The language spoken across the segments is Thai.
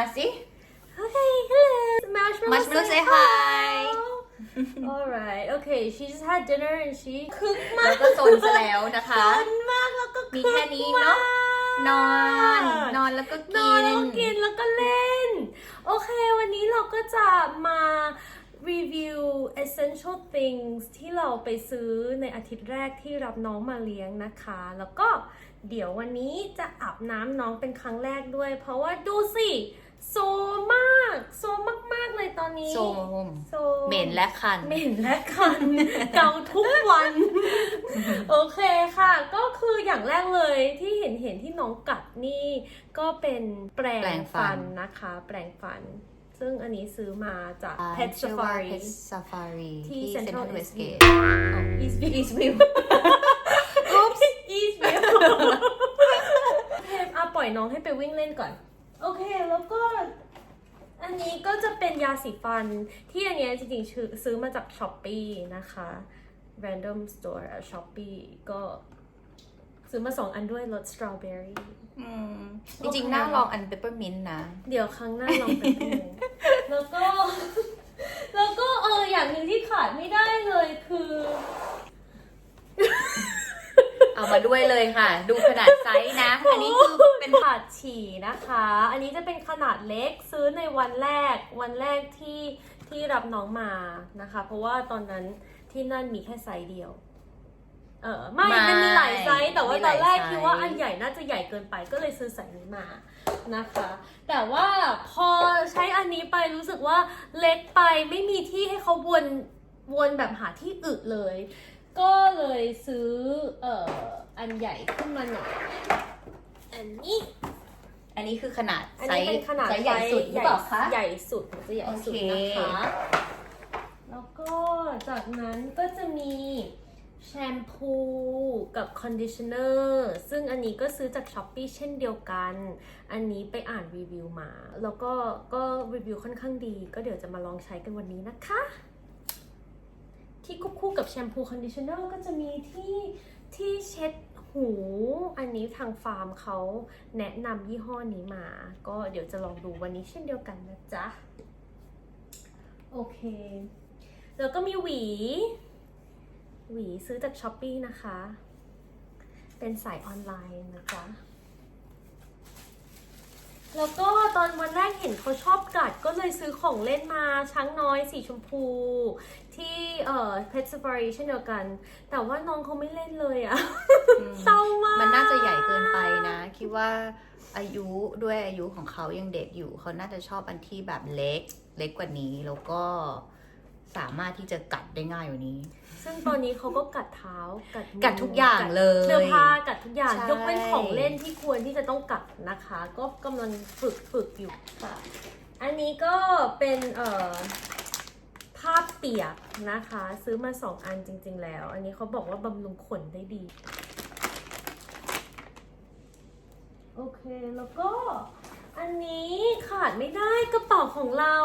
เอามาสิ Okay, hello. Marshmallow, Marshmallow say hi. hi. Alright, okay. She just had dinner and she cooked แล้ว my ก็ซนซะแล้วนะคะนมากแล้วก็มีแค่นี้เนอะนอน นอนแล้วก็นกิอนแล้วนก็กินแล้วก็เล่น โอเค วันนี้เราก็จะมารีวิว essential things ที่เราไปซื้อในอาทิตย์แรกที่รับน้องมาเลี้ยงนะคะ แล้วก็เดี๋ยววันนี้จะอาบน้ำน้องเป็นครั้งแรกด้วย เพราะว่าดูสิ โซมาก โซมากๆเลยตอนนี้โซมโซเหม็นและคัน เหม็นและคัน เกาทุกวัน โอเคค่ะ ก็คืออย่างแรกเลยที่เห็นเห็นที่น้องกัดนี่ ก็เป็นแปรแปรงงฟัฟัน นนะคะ แปรงฟัน ซึ่งอันนี้ซื้อมาจากอ่า Pet ชื่อว่า Safari Pet Safari ที่ที่ Central Central Eastview Westgate อ๋อ Eastview Eastview Oops Eastview โอเคอะปล่อยน้องให้ไปวิ่งเล่นก่อน โอเคแล้วก็อันนี้ก็จะเป็นยาสีฟันที่อันเนี้ยจริงๆชื่อซื้อมาจาก s h อ p e e นะคะ Random Store s h o p e e ก็ซื้อมาสองอันด้วยรสสตรอเบอรี่อืมจริงๆ น่าลองอันเปปเปอร์มินต์นะ เดี๋ยวครั้งหน้าลองไปดูแล้วก็ แล้วก็เอออย่างหนึ่งที่ขาดไม่ได้เลยคือ เอามาด้วยเลยค่ะ ดูขนาดไซส์นะ อันนี้คือ เป็นถาดฉี่นะคะ อันนี้จะเป็นขนาดเล็กซื้อในวันแรก วันแรกที่ที่รับน้องมานะคะ เพราะว่าตอนนั้นที่นั่นมีแค่ไซส์เดียว เออไม่ไม่มันมีหลายไซส์แต่ว่ามีหตลาอยนแรกไซส์คิดว่าอันใหญ่น่าจะใหญ่เกินไปก็เลยซื้อไซส์นี้มานะคะ แต่ว่าพอใช้อันนี้ไปรู้สึกว่าเล็กไปไม่มีที่ให้เขาวนวนแบบหาที่อึเลย ก็เลยซื้อเอ่ออันใหญ่ขึ้นมาหน่อย อันนี้ อันนี้คือขนาดอันไซนี้ส์เป็นขนาดไซส์ใหญ่สุดหรือเปล่าคะ ใหญ่สุดมันจะใหญ่สุดโอเคนะคะแล้วก็จากนั้นก็จะมีแชมพูกับคอนดิชเนอร์ซึ่งอันนี้ก็ซื้อจากช้อปปีเช่นเดียวกัน อันนี้ไปอ่านรีวิวมา แล้วก็ก็รีวิวค่อนข้างดี ก็เดี๋ยวจะมาลองใช้กันวันนี้นะคะ ที่ควบคู่กับแชมพูคอนดิชเนอร์ก็จะมีที่ที่เช็ด หู อันนี้ทางฟาร์มเขาแนะนำยี่ห้อนี้มา ก็เดี๋ยวจะลองดูวันนี้เช่นเดียวกันนะจ๊ะ โอเค แล้วก็มีหวี หวีซื้อจากช้อปปีนะคะ เป็นสายออนไลน์นะจ๊ะ แล้วก็ตอนวันแรกเห็นเขาชอบกัดก็เลยซื้อของเล่นมาช้างน้อยสีชมพู ที่เอ่อ Pet Safari เช่นเดียวกัน แต่ว่าน้องเขาไม่เล่นเลยอะอืมเศร้ามาก มันน่าจะใหญ่เกินไปนะ คิดว่าอายุด้วยอายุของเขายังเด็กอยู่ เขาน่าจะชอบอันที่แบบเล็ก เล็กกว่านี้แล้วก็ สามารถที่จะกัดได้ง่ายกว่านี้ ซึ่งตอนนี้เขาก็กัดเท้า กัดมืกัดทุกอย่างเลยเสื้อผ้ากัดทุกอย่าง ใช่ ยกเว้นของเล่นที่ควรที่จะต้องกัดนะคะ ก็กำลังฝึกฝึกอยู่ค่ะ อันนี้ก็เป็นเอ่อผ้าเปียกนะคะ ซื้อมาสองอันจริง ๆ แล้ว อันนี้เขาบอกว่าบำรุงขนได้ดี โอเคแล้วก็ อันนี้ขาดไม่ได้กระเป๋าของเรา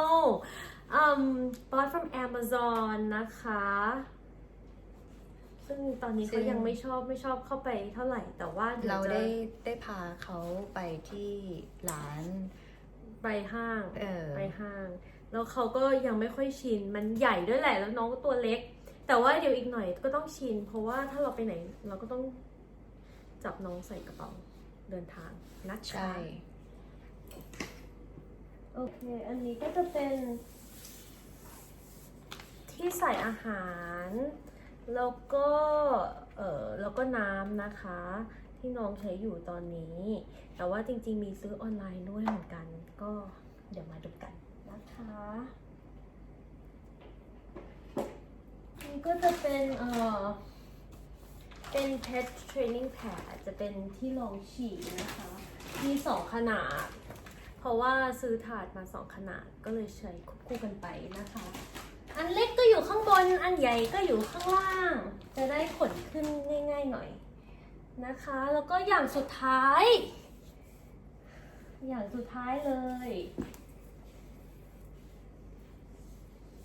um bought from Amazon นะคะ ซึ่งตอนนี้ซึ่ก็งยังไม่ชอบไม่ชอบเข้าไปเท่าไหร่แต่ว่าดี๋ยวเราจะได้ได้พาเขาไปที่ร้าน ไปห้างเออ ไปห้าง แล้วเขาก็ยังไม่ค่อยชิน มันใหญ่ด้วยแหละแล้วน้องก็ตัวเล็ก แต่ว่าเดี๋ยวอีกหน่อยก็ต้องชิน เพราะว่าถ้าเราไปไหนเราก็ต้องจับน้องใส่กระเป๋าเดินทางนะคะ ใช่ โอเค อันนี้ก็จะเป็น ที่ใส่อาหาร แล้วก็เออแล้วก็น้ำนะคะ ที่น้องใช้อยู่ตอนนี้ แต่ว่าจริงๆมีซื้อออนไลน์ด้วยเหมือนกัน ก็เดี๋ยวมาดูกันนะคะนี่ก็จะเป็นเออเป็น pet training pad จะเป็นที่รองฉี่นะคะ มีสองขนาด เพราะว่าซื้อถาดมาสองขนาดก็เลยใช้ควบคู่กันไปนะคะ อันเล็กก็อยู่ข้างบน อันใหญ่ก็อยู่ข้างล่าง จะได้ขนขึ้นง่าย ๆหน่อยนะคะ แล้วก็อย่างสุดท้าย อย่างสุดท้ายเลย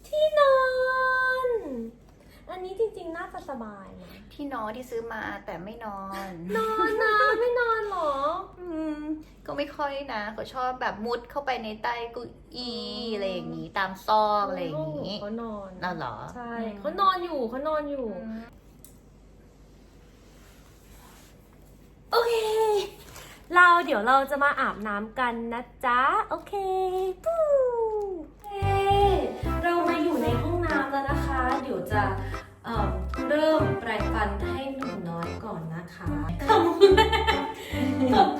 ที่นอน อั นนี้จริงๆน่าจะสบายนะที่นอนที่ซื้อมาแต่ไม่นอน นอนนะไม่นอนเหรอ อืมก็ก็ไม่ค่อยนะเขาชอบแบบมุดเข้าไปในใต้เกุอีอะไรอย่างนี้ ตามซอกอะไรอย่างนี้นี้เขานอนเราเหรอ ใช่เขานอนอยู่เขานอนอยู่ โอเค เราเดี๋ยวเราจะมาอาบน้ำกันนะจ๊ะ โอเคปู้เย้เรามาอยู่ในห้องน้ำแล้วนะคะ เดี๋ยวจะ เอ่อเริ่มแปรงฟันให้หนูน้อยก่อนนะคะคำแรก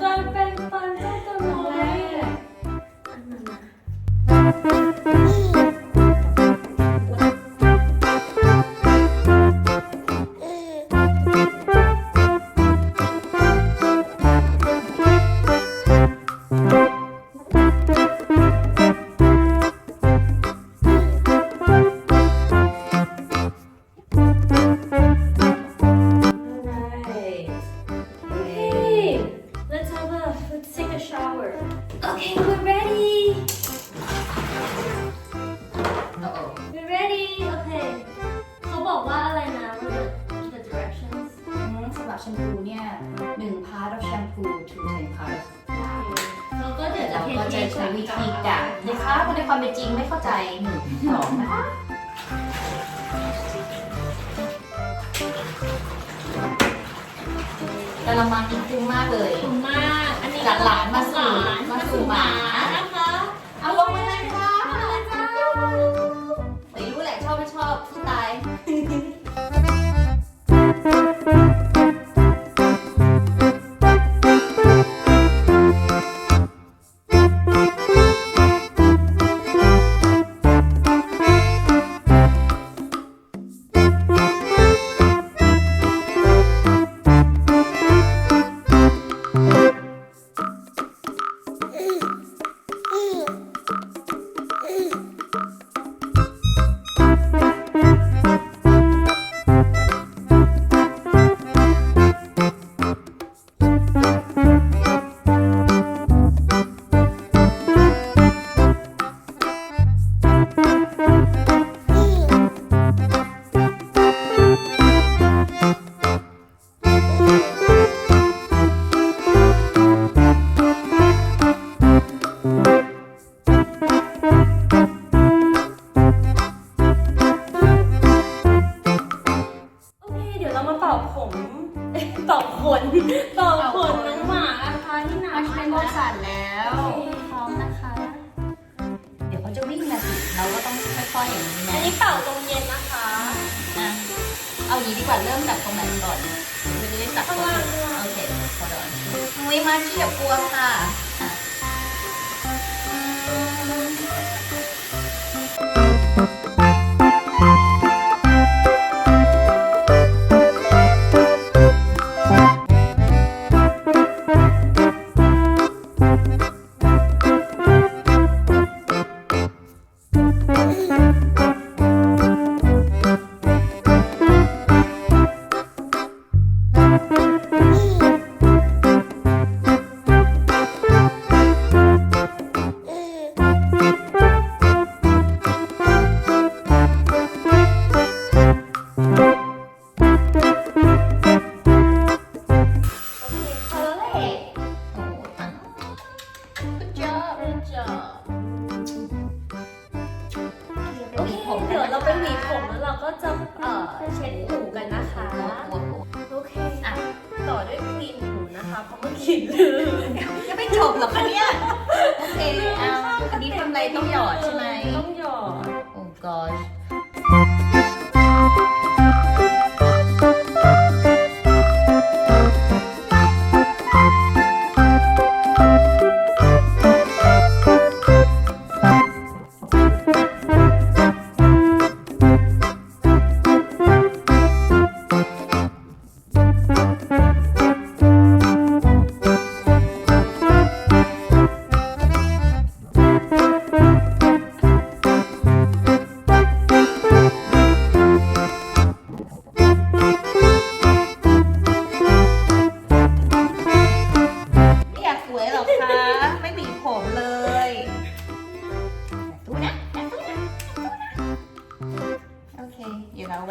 กะนะคะเพราะในความเป็นจริงไม่เข้าใจหนึ่งสองนะคะกระมังกินคุ้มมากเลยขอบคุณมาก อันนี้จากหลานมาสู่หลานมาสู่หมานะคะเอาลงมาเลยค่ะ เราก็ต้องค่อยๆอย่างนี้อันะนนี้เป่าตรงเย็นนะคะ อะเอาอย่างนี้ดีกว่าเริ่มจากตรงไหนก่อนไม่ได้จับข้างตัวล่างโอด้วยเคพอดอนมุ้ยมาที่อย่ากลัวค่ะ เอ่อเช็ดหูกันนะคะกลัวกลัวโอเคอะต่อด้วยครีมหูนะคะ เพราะเมื่อกี้ลืมยังไม่จบหรอกคะเนี่ย โอเคเอาอันนี้ทำอะไรต้องหยอดใช่ไหม ต้องหย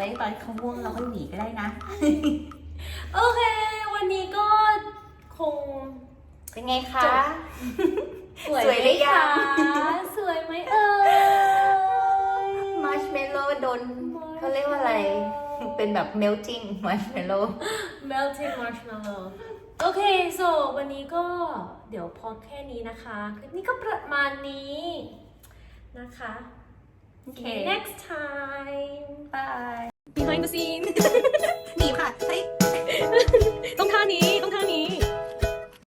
วเราไว้ตอนเขาม่วงเราค่อยหวีก็ได้นะ โอเค วันนี้ก็คงเป็นไงคะ สวยสวยหรือยังสวยไหมเอ่ยมาร์ชเมลโล่โดนเขาเรียกว่าอะไร เป็นแบบ melting มาร์ชเมลโล่ melting marshmallow โอเค so วันนี้ก็เดี๋ยวพอแค่นี้นะคะ คลิปนี้ก็ประมาณนี้นะคะโอเค See you next time บาย behind the scene หนีบค่ะใช้ต้องท่านี้ต้องท่า